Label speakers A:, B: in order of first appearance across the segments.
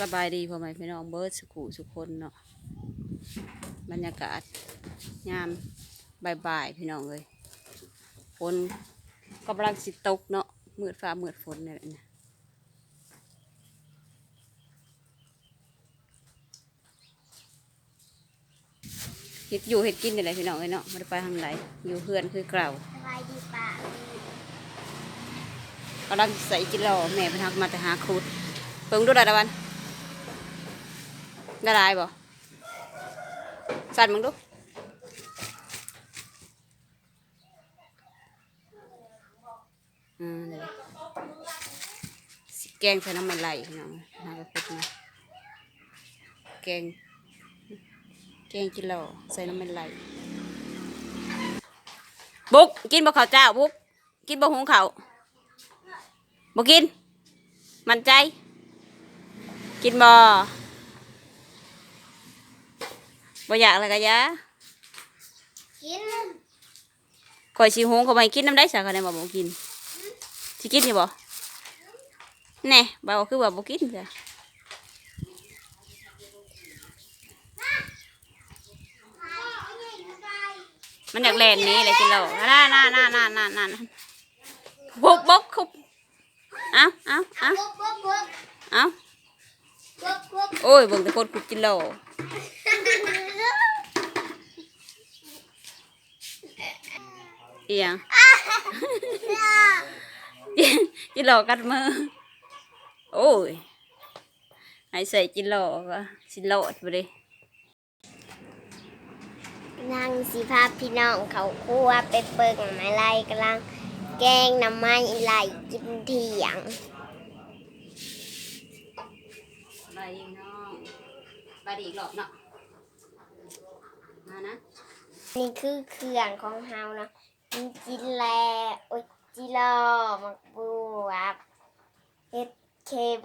A: สบายดีพ่อแม่พี่น้องเบิร์ดสุขุสุกคนเนาะบรรยากาศยามบ่ายๆพี่น้องเลยฝนกำลังสิตกเนาะมืดฟ้ามืดฝนเนี่ยแหละเนี่ยเห็ดอยู่เห็ดกินอะไรพี่น้องเลยเนาะไม่ได้ไปทางไหนอยู่เพื่อนคือเก่า
B: สบายดีป่ะ
A: กำลังใส่จิโร่แม่พนักมาแต่หาครุดเพิ่งดูได้ตะวัน ได้ลายบ่สั่นมึงดูแกงใส่น้ำมันไหลพี่น้องน่าจะคุดนะแกง แกงจิโร่ใส่น้ำมันไหลบุกกินบ่ข้าวเจ้าบุกกินบ่หุงข้าบ่กิน มันใจ กินบ่ บ่อยากอะไรกะยะ
B: กิน
A: ข่อยสิหงเขาไปกินน้ำได้สาคะแนนบ่บ่กินสิกินอยู่บ่แน่บ่าวคือว่าบ่กินจ้ะมันอยากแล่นหนี้เลยกินเหล้าน่าน่าน่าน่าน่าน่าบกบกคุบเอ้าเอ้าเอ้า
B: บุกบุกบุก
A: เอ้า
B: บุกบุก
A: โอ้ยเบิ่งแต่คนขุดกินเหล้าอีหยังกินเหล้ากัดมือ โอ้ยให้ใส่กินเหล้าก็สิเหล้าไปเลย
B: นั่งสิพาพี่น้องเขาครัวไปเปิงมาไล่กำลังแกงน้ำไม้ไหลกินเที่ยง
A: บายดีน้องบายดีอีกรอบเนาะ มานะ
B: นี่คือเครื่องของเฮาเนาะมี จิแลโอ้ยจิรอมักบวบเห็ดเค็ม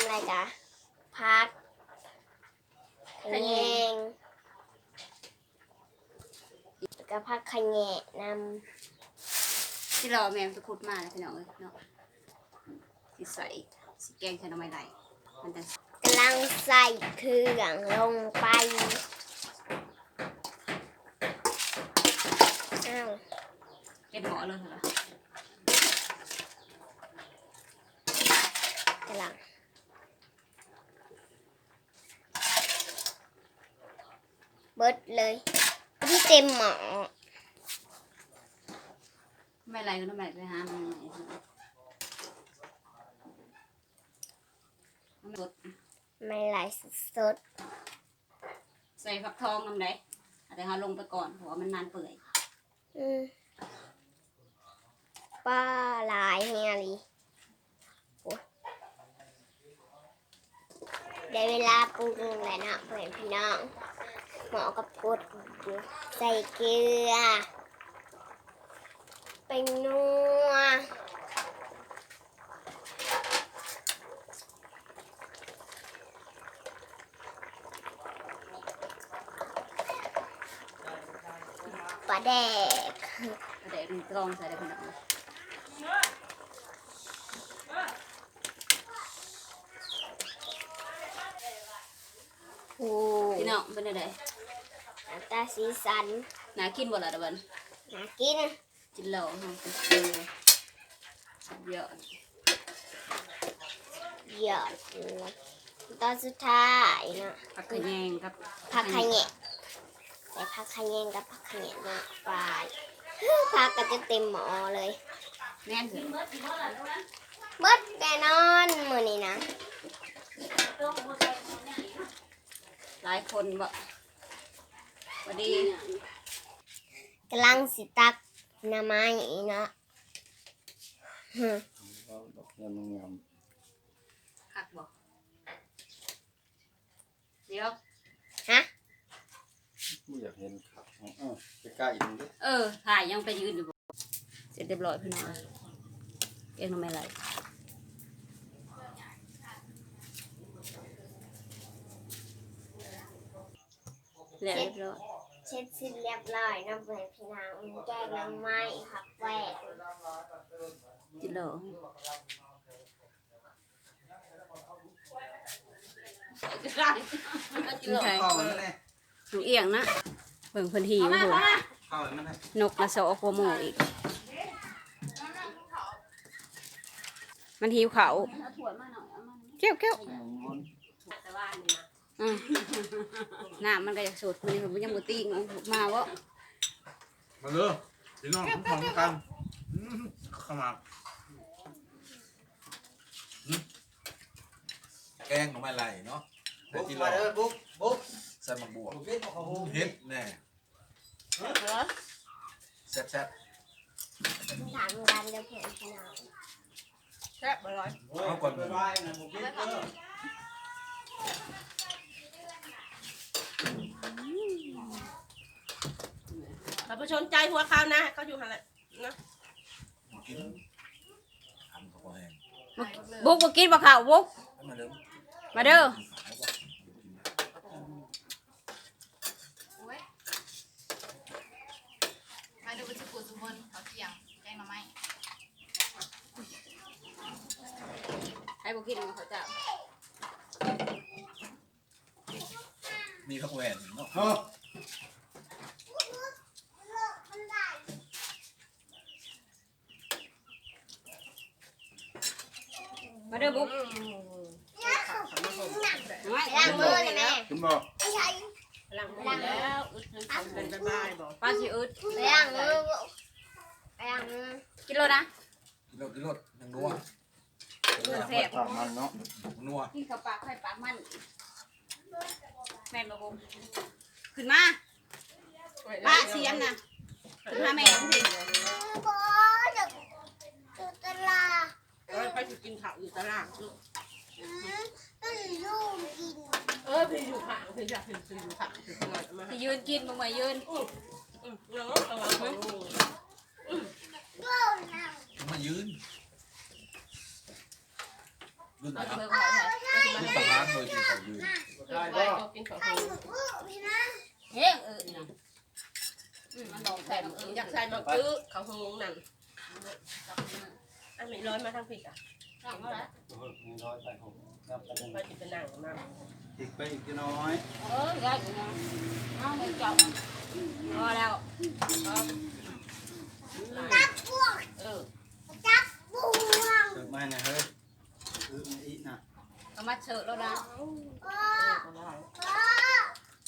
B: อะไรกะพักขะแยงแล้วก็พักขะแยะนำ
A: ที่เราแมวจะขุดมาแล้วพี่น้องเอ้ยเนาะสิใส่สิแกงใส่หน้ำไม้ไหลมันจะ
B: กำลังใส่เครื่องลงไปอ้าว
A: เก็บหมอเลยเหรอกำ
B: ลังเบิดเลยที่เต็มหมอ
A: ไม่ไหลก็น้ำไหลไปหามันไหนมันบด
B: ไม่ไหลสด
A: ใส่ฟักทองน้ำไหลแต่เขาลงไปก่อนเพราะว่ามันนานเปื่อย
B: ๆอืม ป้าหลายเฮียลีได้เวลาปรุงแล้วนะเพื่อนพี่น้องหมอกับกดใส่เกลือไปนัวปลาแดก
A: แต่เดี๋ยวกรองใส่ได้ขนาดนี้
B: อ้
A: พี่น้องเป็นอะไร
B: น้ำตาสีสัน
A: น่ากินบ่ล่ะตะวัน
B: น่ากิน
A: กินเหล้าเฮาไปซื้อสุดยอด
B: เยอะเลยตอนสุดท้ายเนาะ
A: ผักขะแยงครับ
B: ผักขะแยงใส่ผักขะแยงกับผักขะแยงลงไปผักก็จะเต็มหม้อเลย
A: แน่นเถอะ
B: เบิดแน่นอนมื้อนี้นะ
A: หลายคนบ่พอดี
B: กำลังสิตักหน้ำไม้เนาะหึ
C: ก็ดอกเงินงาม
A: หักบ่เดี๋ยว
B: ฮะ
C: ไม่อยากเห็นครับเออไปใกล้อีกนิด
A: เออถ่ายยังไปยืนอยู่บ่เสร็จเรียบร้อยพี่น้องเอ็งทำไมไร แล้วเรียบร้อย
B: เช็ดสิ้นเรียบร้อยเน้ำเพื่อนพี่น้องแกงหน้ำไม้ผักแหวก
A: จิโร่ไม่ใช่
D: เข้ามันแน่
A: ลูกเอียงนะเบิ่งเพิ่นหิวโห
D: เข้ามันแน่
A: นกกระสอกกว่าหมูอีก มันหิวเขาเกี้ยวเกี้ยว อืมน้ำมันก็อยากสูดมันผมยังบ่ตีงมาวะ
D: มาเลยพี่น้องพร้อมกันอืมเข้ามา
E: แกงของไม่ไรเนาะแต่
D: บุ๊ก
E: ที่
D: มา
E: เรา
D: เด้อบุ๊กบุ๊ก
E: ใส่หมักบวก
D: บุ๊กกินของผม
E: เฮ็ดแน่แซ่บ
C: ถามกันเดี๋ยวเพื่อนพี่น้อง
A: แซ่บอร่อย
D: เอาก่อนไปไหว้นะบุ๊กกินเด้อ
F: เขาไปชนใจหัวเขานะ เขาอยู่หันแหละนะ
E: ๆกินทำข้าวแห้ง
A: บุกบ่กินบ่ข้าวบุก
E: ให้มาเริ่ม
A: มาเด้อ
G: มาดูสุกุสุบนเขาเที่ยงแกงหน่อไม้
A: ให้บ่กินเขาเจ้า
E: มีข้าวแหวนเนาะ
D: เฮ้อ
A: มาเด้อบุก
C: ไปล้างมือเลยแม่
D: คุณบอก
C: ไม่ใช่
F: หลังมือแล้วอึดทั้งคนเป็นบายบอก
A: ป้าสิอึด
C: ไปล้างมือไปล้างมือ
A: กินแล้วนะ
E: กินรสกินรสยังนัว
A: แซ่บ
D: ถามมันเนาะ
E: นัว
A: กินข้าวปากไข่ปากมัน แม่นบ่บุกขึ้นมาป้าเสียมนะขึ้นมาแม่สิ
C: บอจะจุดตลา
F: เออไปกินข้าวอยู่ตลาดลูก
C: ต้องลูกกิน
F: เออพี่อยู่ข้างพี่อยากเห็นพี่อยู่ข้างพี่ตลอดมา
A: สิยืนกินบ่มายืน
F: อืมเนาะเอาไว้
C: ลูกนั่ง
E: มายืน ยืน
A: เอา
E: นะ
A: เบิ่งเขาใส่
E: ยืนตะร้านเลยกินข้าวยืน
D: ได้
F: ไป
D: บ่
F: กินข้าว
C: ไปหนูพี่นะ
A: เฮ้งเออนะอืมมันลองใส่
F: แต่
A: น้ำเออ
F: อยากใส่มาซื้อข้าวหงนั่นอันนี้ร้อยมาทั้งผิดอะ
A: ลองเอาละ
D: มีน้อยใส่ผมครับกระดึง
F: ไปจิเป็นหนังมา
D: อีกไปอีกน้อย
A: เออได้อยู่นะเอาให้จับพอแล้ว
C: จับพวก
F: เออ
C: จับพวง
D: เสิร์ฟมาหน่อยเฮ้ย ซื้อมาอีกนะ
A: เอามาเสิร์ฟแล้วนะ
C: พ่อ
F: ก็ได้
C: พ่อ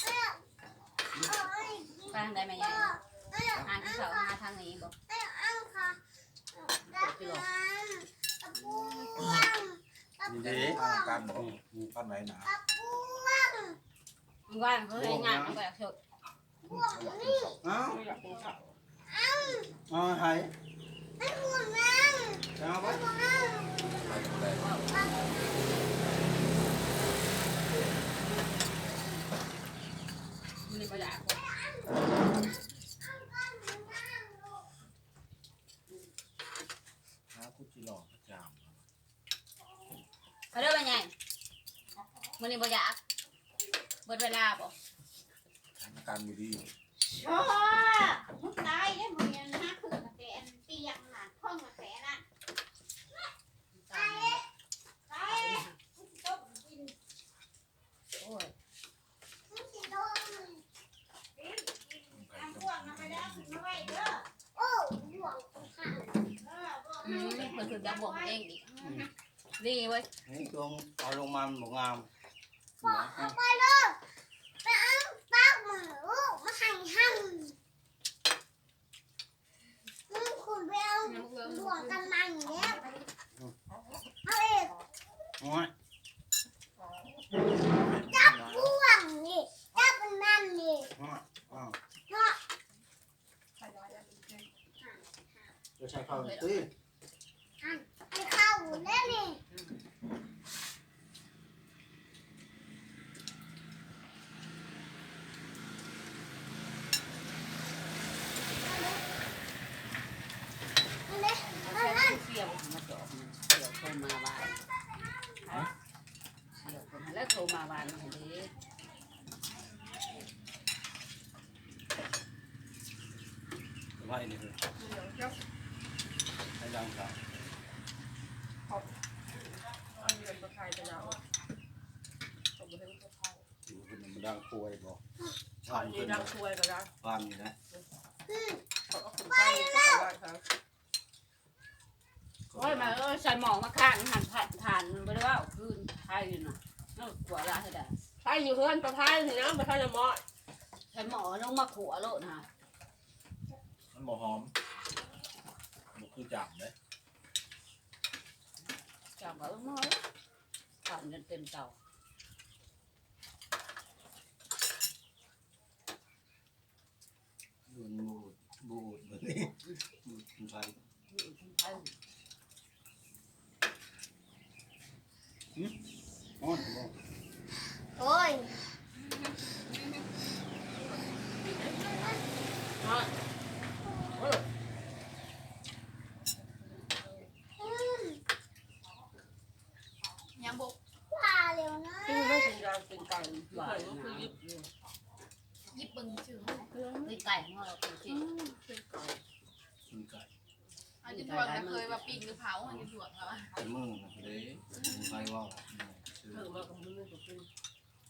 C: เอ้ยเอ้ย
A: ไปทางใดแม่ใหญ่
C: เอ้ย
A: อ่านที่เสาหาทางนี้บอก
C: เอ้ยอังค่ะจับน้ำจับพวงจับ
D: นี่
C: พ
D: เด้
C: ว
E: ทางการบอกบ้านไหนหนา
C: จับพวง
A: มึงว่าเขาให้งานเขาแบบเสิร์ฟ
C: พวงนี่
D: เอ้า
F: ไม่อยากกินข้าว
D: เอาให้
C: ไอ้พวงนั่ง
D: เอาไป
C: ไอ้พวงนั่ง
A: มันนี่ปะหยัด
E: หาคุกจิหลอกประจมา
A: เด้อแม่ใหญ่มันนี่ปะยัดเบิดเวลาบอก
E: ทางการอยู่ดี
G: โอ้มึงตายได้มึงยังนะคือมาแกนเตียงน่ะห้องมาแกน่ะตายตายต้มกิน
F: โอ้ย
G: น้ำพวกน้ำไปแล้วขึ้นมาไว้เด้อ
C: โอ้พวงค่ะ
G: เออพวก
A: อื มมันคือจะบอกเองดิดีเว้ย
D: นี่ตรงเอาลงมามันบ่งาม
C: เอาไปเลยไปเอาปากหมูมาหั่นหั่นอืมคุณไปเอาหลวงกันนังเนี่ยเอาเอง
D: โอ้ย
C: จับพวงนี่จับมันนั่นนี่
D: โอ้ยอ้าว
C: เนาะ
D: จะใช้ข้าวตี
C: ไอ้ข้าวนั่นนี่ นั่นเลยนั่นนั่น
A: เสี่ยวมาจอบมันเสี่ยวโทรมาบ้านเสี่ยวคนมาแล้ว โทรมาบ้านเห็นดิ
D: ไว้นี่เลยให้ดังครับ
F: เอาเงินมาขายไปแล้วเอาไปให้ลูก
D: ดังป่วยบอก
F: ตอนนี้ดังช่วยก็ได้
D: ฟังอยู่นะ
F: เขาก็คุณไปก็สบายครับ
A: โอ้ยมาเออใส่หมองมาข้างหันผ่านผ่านมันไปแล้วคืนไทยอยู่น่ะ น่ากลัวละให้ได้
F: ไปอยู่เพื่อนประพายสินะประพายจะมอด
A: ใส่หมอลงมาขัวโลดนะ
E: มันบ่หอมบ่คือจับเลย
A: จับก็น้อยผ่านจนเต็มเตา
D: ดูนบูดบูดแบบนี้บูดเป็นไฟ
A: ไทย
D: อ้อนบอก
B: โอ้ย
G: ยังบุก
B: ว่าเร็วนะ
F: ที่ไม่กินยา
A: เป็นไก่หวานนะ
G: ยิบบึงชื่อ
A: เป็นไก่ของเราเป็นที่
D: กินไก่
G: อันนี้ถ่วงนะเคยว่าปิ้งหรือเผาอันนี้ถ่วงแล้ว
D: ไก่มือนะเลยเป็นไฟว่าซื้อ
F: เออมากับมือกับมื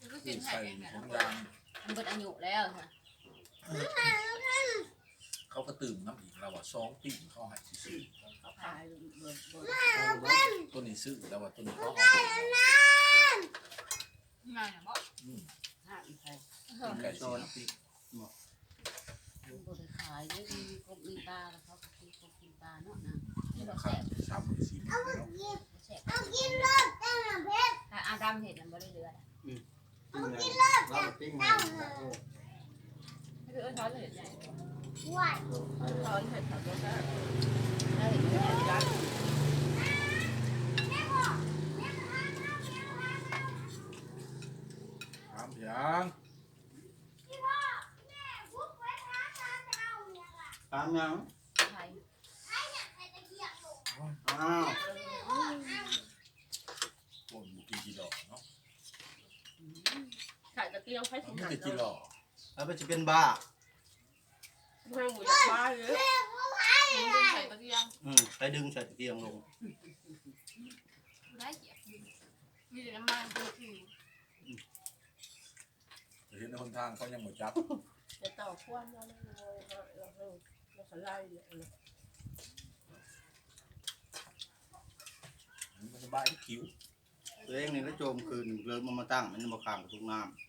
F: อ
G: มันก็
E: คื
G: กิ
E: อน
G: ไข่
E: ใส่
G: เองเนี่ย
E: ของยาง
A: มันเป็นอายุแล้วค่ะ
E: เขาก็ตื่มน้ำอีกแล้วว่าสองปีเขาให้ซื้อ
A: เขาขายเบิดเบิด
E: ตัวนี้ซื้อแล้วว่าตัวนี้เขาเอา
G: ง่ายนะบอก
E: อืม
A: ห้าอีกไทย
E: ไก่สีน้ำปี
A: มันบริขายเยอะมีกบมีปลาแล้วเขาก็กินกบกินปลาเนาะนะ
E: นี่ราคาสามหมื่นสี่หมื่นเนาะ
A: แซ่บ
B: เอากินรถได้ไหมเพชร
A: ถ้าอาดำเห็ดมันบริเรือ
D: ปิ้งเลยเรา ก็ปิ้งเลยโอ้
A: ไม่คือเออเขาเห็ดใหญ่
B: ว่า
F: ตอนเห็ดผัดก็ได้
A: แล้วเห็ดใหญ่ร้าน
E: ถามยาง
D: ตามยัง
A: ไทย
D: อ้าว
E: เกี
F: ยงไข่สิ
E: มัน
F: หัน
E: จะกิโล
D: แล้วมันจะเป็นบ้า
F: ให้หมูจากบ้านเลย
G: มึงดึงใส่ตะเกียง
D: อืมไปดึงใส่ตะเกียงลง
G: ได้เหยียบดึงมีแต่น้ำมันคือคือ
E: เห็นในคนทางเขายังหมดจับ
F: จะต่อควนแล้วเลยเราเราเราสไลด์เนี่ย
E: มันสบายคิ้ว
D: ตัวเองนี่แล้วโจมคืนเริ่มมามาตั้งมันมาข้างกับทุกน้
F: พ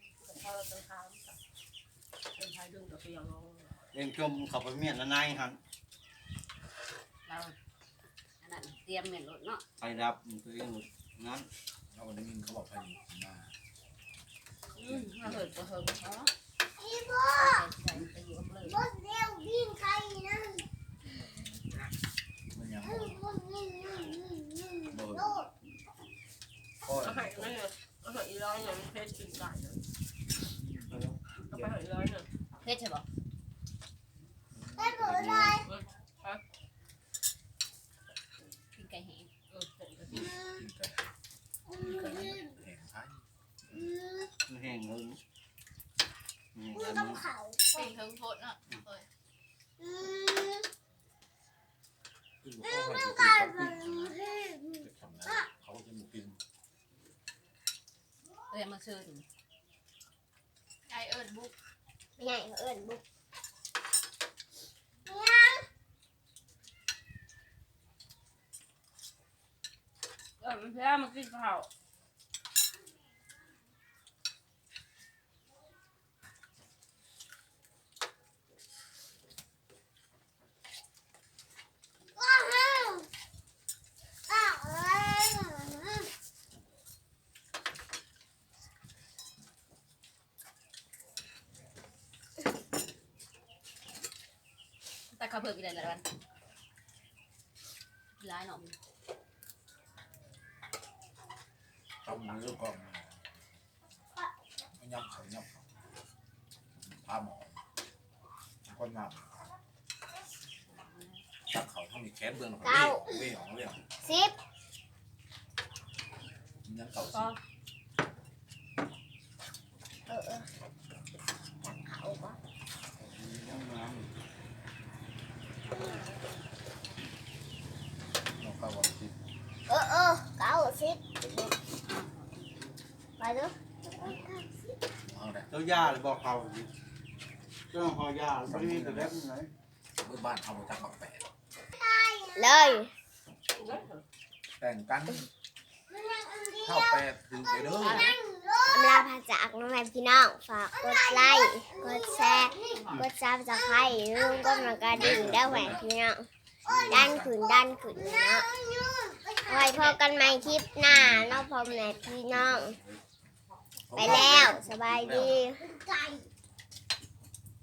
F: อเราจะทำเป็นไทยดึงตะเกียงลงำ
D: เองจมเขับไปเมียนละนายหัน
A: เราอันนั้นเตรียมเม็ดรถเนาะ
D: ไฟดับตัวเองหลุดงั้น
E: เราวันนี้เขาบอกพายุมา
A: อืมเราเหิดก็เหิดเขา
B: อีโบ้
A: ใส่ไปอยู่เลย
B: รถเร็ววิ่งใครนะ
E: มันยัง
B: รถนี่นี่นี่นี่
E: บ่
B: รถ
E: ก็
F: เอาให้นั่นเลยเอาให้อีร้อยเนี่ยเพชรกินไก่เนี่ยเอาไปให้อีร้อย เนี่ย
A: เพชรใช่ปะ
B: ได้หมดเลย
A: กินไก่แห้ง
F: เออเห็นกะทิ
E: กินไก่แห้งไทย
D: แห้งเลย
B: มือ
D: แล้ว
B: ต้องเขา
G: ปิ้งเทิงโทษเนาะอื
B: ม
E: เขาเรื่
B: อง
E: จะทำนะเขาจะมากิน
A: เอ้ยมาซื้อถึง
G: ไอเอิญบุก
B: ไม่ใหญ่เอิญบุก
A: เออมันแพ้มากินข้าว
B: อ้าวเอ้ย
A: แต่เขาเพิ่มอีกหลายวันร้ายหน่อ
E: ต้มเนื้อก่อนไม่ยับเขายับเขาพาหมอก็นับตักเขาเขามีแคสเบื้องหลังเวี่ยงเวี่ยง
B: สิบ
E: ยังเก่า
A: ก็
E: สิ
B: เออเออเขาปะ
D: ห้องน้
E: น้องเก่าวัน สิบ
B: เออเออเก้าสิบไปดู
E: เอาแต่
D: เจ้าย่าเลยบอกเขาสิเจ้าหอย่าไม่ได้มีแต่เล็บไหน
E: เมื่อบ้านเอามาจากปักแปด
B: เลย
E: แต่งกันเข้าแปดถึงไปเด้อ
B: อำลาพาจากน้องแม่พี่น้อง ฝากกดไลค์ กดแชร์ กดซับสไครต์ลืมกดกระดิ่งได้แหวนพี่น้อง ด้านขืนด้านขืนเนาะ ไว้พบกันใหม่คลิปหน้าน้องพ่อแม่พี่น้อง ไปแล้วสบายดี